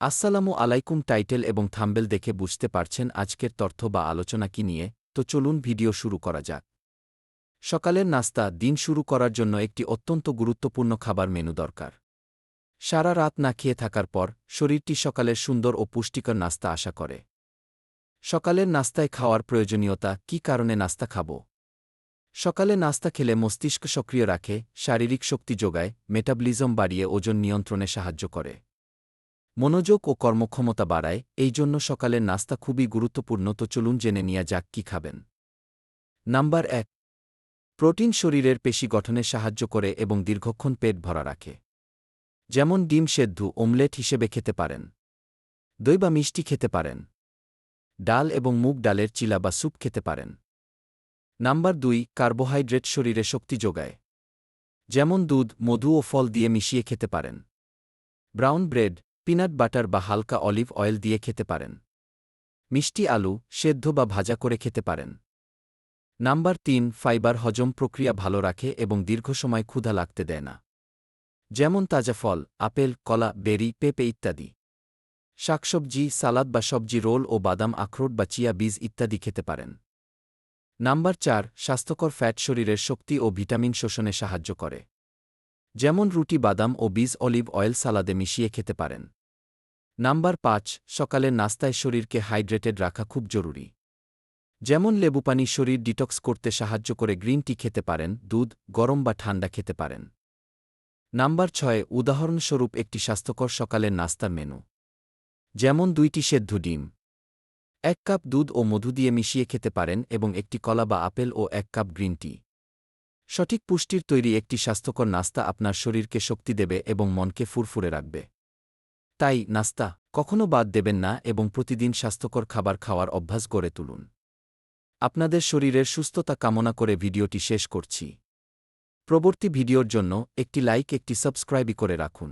আসসালামু আলাইকুম টাইটেল এবং থাম্বেল দেখে বুঝতে পারছেন আজকের তথ্য বা আলোচনা কি নিয়ে, তো চলুন ভিডিও শুরু করা যাক। সকালের নাস্তা, দিন শুরু করার জন্য একটি অত্যন্ত গুরুত্বপূর্ণ খাবার মেনু দরকার। সারা রাত না খেয়ে থাকার পর, শরীরটি সকালের সুন্দর ও পুষ্টিকর নাস্তা আশা করে। সকালের নাস্তায় খাওয়ার প্রয়োজনীয়তা, কি কারণে নাস্তা খাব? সকালে নাস্তা খেলে মস্তিষ্ক সক্রিয় রাখে, শারীরিক শক্তি যোগায়, মেটাবলিজম বাড়িয়ে ওজন নিয়ন্ত্রণে সাহায্য করে। মনোযোগ ও কর্মক্ষমতা বাড়ায়, এই জন্য সকালের নাস্তা খুবই গুরুত্বপূর্ণ, তো চলুন জেনে নিয়া যাক কি খাবেন। নাম্বার এক, প্রোটিন শরীরের পেশি গঠনে সাহায্য করে এবং দীর্ঘক্ষণ পেট ভরা রাখে। যেমন ডিম সেদ্ধ ওমলেট হিসেবে খেতে পারেন। দই বা মিষ্টি খেতে পারেন। ডাল এবং মুগ ডালের চিলা বা স্যুপ খেতে পারেন। নাম্বার দুই, কার্বোহাইড্রেট শরীরে শক্তি যোগায়। যেমন দুধ, মধু ও ফল দিয়ে মিশিয়ে খেতে পারেন। ব্রাউন ব্রেড পিনাট বাটার বা হালকা অলিভ অয়েল দিয়ে খেতে পারেন। মিষ্টি আলু সেদ্ধ বা ভাজা করে খেতে পারেন। নাম্বার তিন, ফাইবার হজম প্রক্রিয়া ভালো রাখে এবং দীর্ঘ সময় ক্ষুধা লাগতে দেয় না। যেমন তাজা ফল, আপেল, কলা, বেরি, পেঁপে ইত্যাদি। শাকসবজি, সালাদ বা সবজি রোল ও বাদাম, আখরোট বা চিয়া বীজ ইত্যাদি খেতে পারেন। নাম্বার চার, স্বাস্থ্যকর ফ্যাট শরীরের শক্তি ও ভিটামিন শোষণে সাহায্য করে। যেমন রুটি, বাদাম ও বীজ অলিভ অয়েল সালাদে মিশিয়ে খেতে পারেন। নাম্বার পাঁচ সকালের নাস্তায় শরীরকে হাইড্রেটেড রাখা খুব জরুরি। যেমন লেবুপানি শরীর ডিটক্স করতে সাহায্য করে গ্রিন টি খেতে পারেন, দুধ, গরম বা ঠান্ডা খেতে পারেন। নাম্বার ছয়, উদাহরণস্বরূপ একটি স্বাস্থ্যকর সকালের নাস্তা মেনু। যেমন দুইটি সেদ্ধ ডিম। এক কাপ দুধ ও মধু দিয়ে মিশিয়ে খেতে পারেন এবং একটি কলা বা আপেল ও এক কাপ গ্রিন টি। সঠিক পুষ্টির তৈরি একটি স্বাস্থ্যকর নাস্তা আপনার শরীরকে শক্তি দেবে এবং মনকে ফুরফুরে রাখবে। তাই নাস্তা কখনো বাদ দেবেন না এবং প্রতিদিন স্বাস্থ্যকর খাবার খাওয়ার অভ্যাস গড়ে তুলুন। আপনাদের শরীরের সুস্থতা কামনা করে ভিডিওটি শেষ করছি। প্রবর্তী ভিডিওর জন্য একটি লাইক, একটি সাবস্ক্রাইবই করে রাখুন।